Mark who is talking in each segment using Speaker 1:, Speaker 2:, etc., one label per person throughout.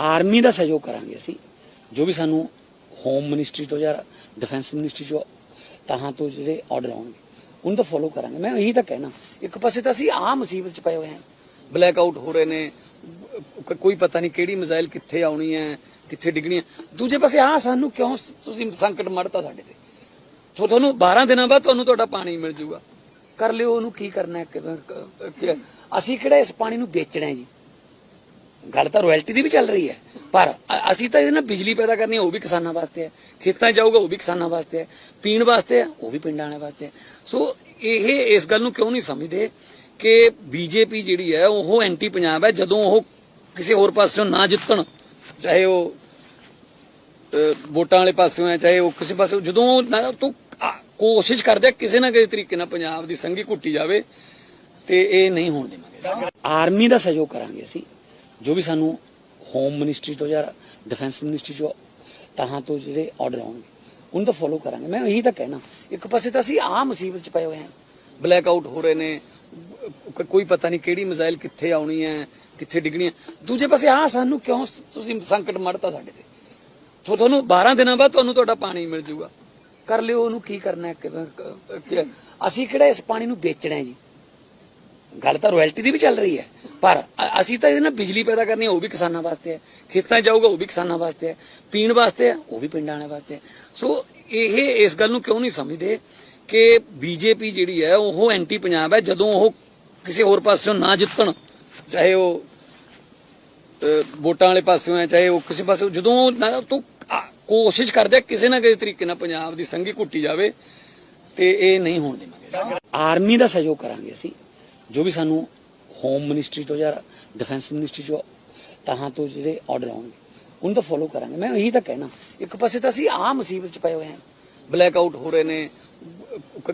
Speaker 1: Army ਦਾ ਸਹਿਯੋਗ ਕਰਾਂਗੇ ਅਸੀਂ। ਜੋ ਵੀ ਸਾਨੂੰ ਹੋਮ ਮਿਨਿਸਟਰੀ ਤੋਂ ਜਾਂ ਡਿਫੈਂਸ ਮਿਨਿਸਟਰੀ ਤੋਂ ਤਾਹਾਂ ਤੋਂ ਜਿਹੜੇ ਆਰਡਰ ਆਉਣਗੇ, ਉਹਨੂੰ ਤਾਂ ਫੋਲੋ ਕਰਾਂਗੇ। ਮੈਂ ਇਹੀ ਤਾਂ ਕਹਿਣਾ, ਇੱਕ ਪਾਸੇ ਤਾਂ ਅਸੀਂ ਆਹ ਮੁਸੀਬਤ ਚ ਪਏ ਹੋਏ ਹਾਂ। ਬਲੈਕ ਆਊਟ ਹੋ ਰਹੇ ਨੇ ਕੋਈ ਪਤਾ ਨਹੀਂ ਕਿਹੜੀ ਮਿਜ਼ਾਈਲ ਕਿੱਥੇ ਆਉਣੀ ਹੈ, ਕਿੱਥੇ ਡਿੱਗਣੀ ਹੈ ਦੂਜੇ ਪਾਸੇ ਆਹ ਸਾਨੂੰ ਕਿਉਂ ਤੁਸੀਂ ਸੰਕਟ ਮੜਤਾ ਸਾਡੇ ਤੇ। ਤੁਹਾਨੂੰ 12 ਦਿਨਾਂ ਬਾਅਦ ਤੁਹਾਨੂੰ ਤੁਹਾਡਾ ਪਾਣੀ ਮਿਲ ਜਾਊਗਾ ਕਰ ਲਿਓ, ਉਹਨੂੰ ਕੀ ਕਰਨਾ ਹੈ ਅਸੀਂ ਕਿਹੜਾ ਇਸ ਪਾਣੀ ਨੂੰ ਵੇਚਣਾ ਹੈ ਜੀ? ਗੱਲ ਤਾਂ ਰਾਇਲਟੀ ਦੀ ਵੀ ਚੱਲ ਰਹੀ ਹੈ। ਪਰ ਅਸੀਂ ਤਾਂ ਇਹਦੇ ਨਾਲ ਬਿਜਲੀ ਪੈਦਾ ਕਰਨੀ ਹੈ, ਉਹ ਵੀ ਕਿਸਾਨਾਂ ਵਾਸਤੇ ਹੈ। ਖੇਤਾਂ ਜਾਊਗਾ, ਉਹ ਵੀ ਕਿਸਾਨਾਂ ਵਾਸਤੇ ਹੈ। ਪੀਣ ਵਾਸਤੇ ਹੈ, ਉਹ ਵੀ ਪਿੰਡਾਂ ਵਾਲਿਆਂ ਵਾਸਤੇ ਹੈ। ਸੋ ਇਹ ਇਸ ਗੱਲ ਨੂੰ ਕਿਉਂ ਨਹੀਂ ਸਮਝਦੇ ਕਿ ਬੀਜੇਪੀ ਜਿਹੜੀ ਹੈ, ਉਹ ਐਂਟੀ ਪੰਜਾਬ ਹੈ, ਜਦੋਂ ਉਹ ਕਿਸੇ ਹੋਰ ਪਾਸਿਓਂ ਨਾ ਜਿੱਤਣ, ਚਾਹੇ ਉਹ ਵੋਟਾਂ ਵਾਲੇ ਪਾਸਿਓਂ ਹੈ, ਚਾਹੇ ਉਹ ਕਿਸੇ ਪਾਸਿਓਂ, ਜਦੋਂ ਨਾ ਤੂੰ ਕੋਸ਼ਿਸ਼ ਕਰਦੇ ਕਿਸੇ ਨਾ ਕਿਸੇ ਤਰੀਕੇ ਨਾਲ ਪੰਜਾਬ ਦੀ ਸੰਗੀ ਘੁੱਟੀ ਜਾਵੇ, ਤੇ ਇਹ ਨਹੀਂ ਹੋਣ ਦੇਵਾਂਗੇ। ਆਰਮੀ ਦਾ ਸਹਿਯੋਗ ਕਰਾਂਗੇ ਅਸੀਂ। ਜੋ ਵੀ ਸਾਨੂੰ ਹੋਮ ਮਿਨਿਸਟਰੀ ਤੋਂ ਜਾਂ ਡਿਫੈਂਸ ਮਿਨਿਸਟਰੀ ਤੋਂ ਤਾਹਾਂ ਤੋਂ ਜਿਹੜੇ ਆਰਡਰ ਆਉਣਗੇ, ਉਹਨੂੰ ਤਾਂ ਫੋਲੋ ਕਰਾਂਗੇ। ਮੈਂ ਇਹੀ ਤਾਂ ਕਹਿਣਾ, ਇੱਕ ਪਾਸੇ ਤਾਂ ਅਸੀਂ ਆਹ ਮੁਸੀਬਤ ਚ ਪਏ ਹੋਏ ਹਾਂ। ਬਲੈਕ ਆਊਟ ਹੋ ਰਹੇ ਨੇ ਕੋਈ ਪਤਾ ਨਹੀਂ ਕਿਹੜੀ ਮਿਜ਼ਾਈਲ ਕਿੱਥੇ ਆਉਣੀ ਹੈ, ਕਿੱਥੇ ਡਿੱਗਣੀ ਹੈ। ਦੂਜੇ ਪਾਸੇ ਆਹ ਸਾਨੂੰ ਕਿਉਂ ਤੁਸੀਂ ਸੰਕਟ ਮੜਤਾ ਸਾਡੇ ਤੇ? ਤੁਹਾਨੂੰ 12 ਦਿਨਾਂ ਬਾਅਦ ਤੁਹਾਨੂੰ ਤੁਹਾਡਾ ਪਾਣੀ ਮਿਲ ਜਾਊਗਾ ਕਰ ਲਿਓ, ਉਹਨੂੰ ਕੀ ਕਰਨਾ ਹੈ ਅਸੀਂ ਕਿਹੜਾ ਇਸ ਪਾਣੀ ਨੂੰ ਵੇਚਣਾ ਹੈ ਜੀ? ਗੱਲ ਤਾਂ ਰਾਇਲਟੀ ਦੀ ਵੀ ਚੱਲ ਰਹੀ ਹੈ। ਪਰ ਅਸੀਂ ਤਾਂ ਇਹਦੇ ਨਾਲ ਬਿਜਲੀ ਪੈਦਾ ਕਰਨੀ ਹੈ, ਉਹ ਵੀ ਕਿਸਾਨਾਂ ਵਾਸਤੇ ਹੈ। ਖੇਤਾਂ ਜਾਊਗਾ, ਉਹ ਵੀ ਕਿਸਾਨਾਂ ਵਾਸਤੇ ਹੈ। ਪੀਣ ਵਾਸਤੇ ਹੈ, ਉਹ ਵੀ ਪਿੰਡਾਂ ਵਾਲਿਆਂ ਵਾਸਤੇ ਹੈ। ਸੋ ਇਹ ਇਸ ਗੱਲ ਨੂੰ ਕਿਉਂ ਨਹੀਂ ਸਮਝਦੇ ਕਿ ਬੀਜੇਪੀ ਜਿਹੜੀ ਹੈ, ਉਹ ਐਂਟੀ ਪੰਜਾਬ ਹੈ, ਜਦੋਂ ਉਹ ਕਿਸੇ ਹੋਰ ਪਾਸਿਓਂ ਨਾ ਜਿੱਤਣ, ਚਾਹੇ ਉਹ ਵੋਟਾਂ ਵਾਲੇ ਪਾਸਿਓਂ ਹੈ, ਚਾਹੇ ਉਹ ਕਿਸੇ ਪਾਸਿਓਂ, ਜਦੋਂ ਨਾ ਤੂੰ ਕੋਸ਼ਿਸ਼ ਕਰਦੇ ਕਿਸੇ ਨਾ ਕਿਸੇ ਤਰੀਕੇ ਨਾਲ ਪੰਜਾਬ ਦੀ ਸੰਗੀ ਘੁੱਟੀ ਜਾਵੇ, ਤੇ ਇਹ ਨਹੀਂ ਹੋਣ ਦੇਵਾਂਗੇ। ਆਰਮੀ ਦਾ ਸਹਿਯੋਗ ਕਰਾਂਗੇ ਅਸੀਂ। ਜੋ ਵੀ ਸਾਨੂੰ ਹੋਮ ਮਿਨਿਸਟਰੀ ਤੋਂ ਜਾਂ ਡਿਫੈਂਸ ਮਿਨਿਸਟਰੀ ਤੋਂ ਤਾਹਾਂ ਤੋਂ ਜਿਹੜੇ ਆਰਡਰ ਆਉਣਗੇ, ਉਹਨੂੰ ਤਾਂ ਫੋਲੋ ਕਰਾਂਗੇ। ਮੈਂ ਇਹੀ ਤਾਂ ਕਹਿਣਾ, ਇੱਕ ਪਾਸੇ ਤਾਂ ਅਸੀਂ ਆਹ ਮੁਸੀਬਤ ਚ ਪਏ ਹੋਏ ਹਾਂ। ਬਲੈਕ ਆਊਟ ਹੋ ਰਹੇ ਨੇ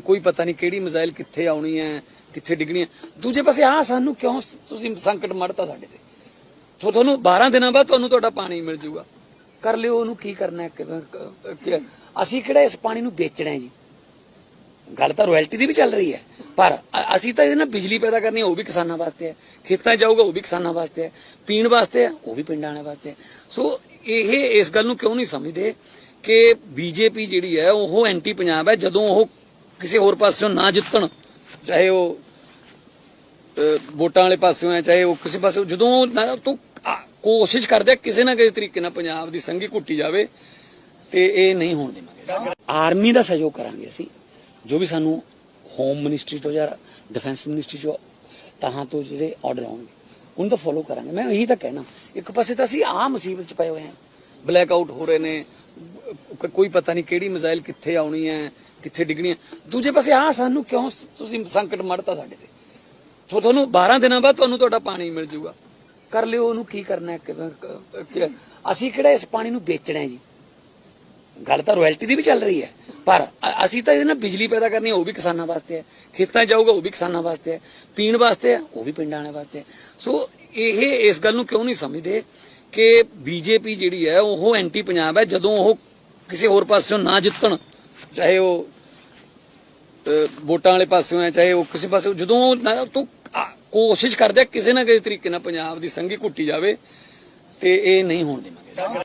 Speaker 1: ਕੋਈ ਪਤਾ ਨਹੀਂ ਕਿਹੜੀ ਮਿਜ਼ਾਈਲ ਕਿੱਥੇ ਆਉਣੀ ਹੈ, ਕਿੱਥੇ ਡਿੱਗਣੀ ਹੈ। ਦੂਜੇ ਪਾਸੇ ਆਹ ਸਾਨੂੰ ਕਿਉਂ ਤੁਸੀਂ ਸੰਕਟ ਮੜਤਾ ਸਾਡੇ ਤੇ? ਤੁਹਾਨੂੰ 12 ਦਿਨਾਂ ਬਾਅਦ ਤੁਹਾਨੂੰ ਤੁਹਾਡਾ ਪਾਣੀ ਮਿਲ ਜਾਊਗਾ। ਕਰ ਲਿਓ, ਉਹਨੂੰ ਕੀ ਕਰਨਾ ਹੈ? ਅਸੀਂ ਕਿਹੜਾ ਇਸ ਪਾਣੀ ਨੂੰ ਵੇਚਣਾ ਹੈ ਜੀ? ਗੱਲ ਤਾਂ ਰਾਇਲਟੀ ਦੀ ਵੀ ਚੱਲ ਰਹੀ ਹੈ। ਪਰ ਅਸੀਂ ਤਾਂ ਇਹਦੇ ਨਾਲ ਬਿਜਲੀ ਪੈਦਾ ਕਰਨੀ ਉਹ ਵੀ ਕਿਸਾਨਾਂ ਵਾਸਤੇ ਹੈ। ਖੇਤਾਂ ਜਾਊਗਾ, ਉਹ ਵੀ ਕਿਸਾਨਾਂ ਵਾਸਤੇ ਹੈ। ਪੀਣ ਵਾਸਤੇ ਹੈ, ਉਹ ਵੀ ਪਿੰਡਾਂ ਵਾਲਿਆਂ ਵਾਸਤੇ ਹੈ। ਸੋ ਇਹ, ਇਸ ਗੱਲ ਨੂੰ ਕਿਉਂ ਨਹੀਂ ਸਮਝਦੇ ਕਿ ਬੀਜੇਪੀ ਜਿਹੜੀ ਹੈ, ਉਹ ਐਂਟੀ ਪੰਜਾਬ ਹੈ, ਜਦੋਂ ਉਹ ਕਿਸੇ ਹੋਰ ਪਾਸਿਓਂ ਨਾ ਜਿੱਤਣ, ਚਾਹੇ ਉਹ ਵੋਟਾਂ ਵਾਲੇ ਪਾਸਿਓਂ ਹੈ, ਚਾਹੇ ਉਹ ਕਿਸੇ ਪਾਸਿਓਂ, ਜਦੋਂ ਨਾ, ਤੂੰ ਕੋਸ਼ਿਸ਼ ਕਰਦੇ ਕਿਸੇ ਨਾ ਕਿਸੇ ਤਰੀਕੇ ਨਾਲ ਪੰਜਾਬ ਦੀ ਸੰਗੀ ਘੁੱਟੀ ਜਾਵੇ, ਤੇ ਇਹ ਨਹੀਂ ਹੋਣ ਦੇਵਾਂਗੇ। ਆਰਮੀ ਦਾ ਸਹਿਯੋਗ ਕਰਾਂਗੇ ਅਸੀਂ। ਜੋ ਵੀ ਸਾਨੂੰ ਹੋਮ ਮਿਨਿਸਟਰੀ ਤੋਂ ਜਾਂ ਡਿਫੈਂਸ ਮਿਨਿਸਟਰੀ ਤੋਂ ਤਾਹਾਂ ਤੋਂ ਜਿਹੜੇ ਆਰਡਰ ਆਉਣਗੇ, ਉਹਨੂੰ ਤਾਂ ਫੋਲੋ ਕਰਾਂਗੇ। ਮੈਂ ਇਹੀ ਤਾਂ ਕਹਿਣਾ, ਇੱਕ ਪਾਸੇ ਤਾਂ ਅਸੀਂ ਆਹ ਮੁਸੀਬਤ ਚ ਪਏ ਹੋਏ ਹਾਂ। ਬਲੈਕ ਆਊਟ ਹੋ ਰਹੇ ਨੇ ਕੋਈ ਪਤਾ ਨਹੀਂ ਕਿਹੜੀ ਮਿਜ਼ਾਈਲ ਕਿੱਥੇ ਆਉਣੀ ਹੈ, ਕਿੱਥੇ ਡਿੱਗਣੀ ਹੈ। ਦੂਜੇ ਪਾਸੇ ਆਹ ਸਾਨੂੰ ਕਿਉਂ ਤੁਸੀਂ ਸੰਕਟ ਮੜਤਾ ਸਾਡੇ ਤੇ? ਤੁਹਾਨੂੰ 12 ਦਿਨਾਂ ਬਾਅਦ ਤੁਹਾਨੂੰ ਤੁਹਾਡਾ ਪਾਣੀ ਮਿਲ ਜਾਊਗਾ। ਕਰ ਲਿਓ, ਉਹਨੂੰ ਕੀ ਕਰਨਾ ਹੈ? ਅਸੀਂ ਕਿਹੜਾ ਇਸ ਪਾਣੀ ਨੂੰ ਵੇਚਣਾ ਹੈ ਜੀ? ਗੱਲ ਤਾਂ ਰਾਇਲਟੀ ਦੀ ਵੀ ਚੱਲ ਰਹੀ ਹੈ। ਪਰ ਅਸੀਂ ਤਾਂ ਇਹਦੇ ਨਾਲ ਬਿਜਲੀ ਪੈਦਾ ਕਰਨੀ ਹੈ, ਉਹ ਵੀ ਕਿਸਾਨਾਂ ਵਾਸਤੇ ਹੈ। ਖੇਤਾਂ 'ਚ ਜਾਊਗਾ, ਉਹ ਵੀ ਕਿਸਾਨਾਂ ਵਾਸਤੇ ਹੈ। ਪੀਣ ਵਾਸਤੇ ਹੈ, ਉਹ ਵੀ ਪਿੰਡਾਂ ਵਾਲੇ ਵਾਸਤੇ ਹੈ। ਸੋ ਇਹ, ਇਸ ਗੱਲ ਨੂੰ ਕਿਉਂ ਨਹੀਂ ਸਮਝਦੇ ਕਿ ਬੀਜੇਪੀ ਜਿਹੜੀ ਹੈ, ਉਹ ਐਂਟੀ ਪੰਜਾਬ ਹੈ, ਜਦੋਂ ਉਹ ਕਿਸੇ ਹੋਰ ਪਾਸਿਓਂ ਨਾ ਜਿੱਤਣ, ਚਾਹੇ ਉਹ ਵੋਟਾਂ ਵਾਲੇ ਪਾਸਿਓਂ ਹੈ, ਚਾਹੇ ਉਹ ਕਿਸੇ ਪਾਸਿਓਂ, ਜਦੋਂ ਨਾ, ਤੂੰ ਕੋਸ਼ਿਸ਼ ਕਰਦੇ ਕਿਸੇ ਨਾ ਕਿਸੇ ਤਰੀਕੇ ਨਾਲ ਪੰਜਾਬ ਦੀ ਸੰਗੀ ਘੁੱਟੀ ਜਾਵੇ, ਤੇ ਇਹ ਨਹੀਂ ਹੋਣ ਦੇਵਾਂਗੇ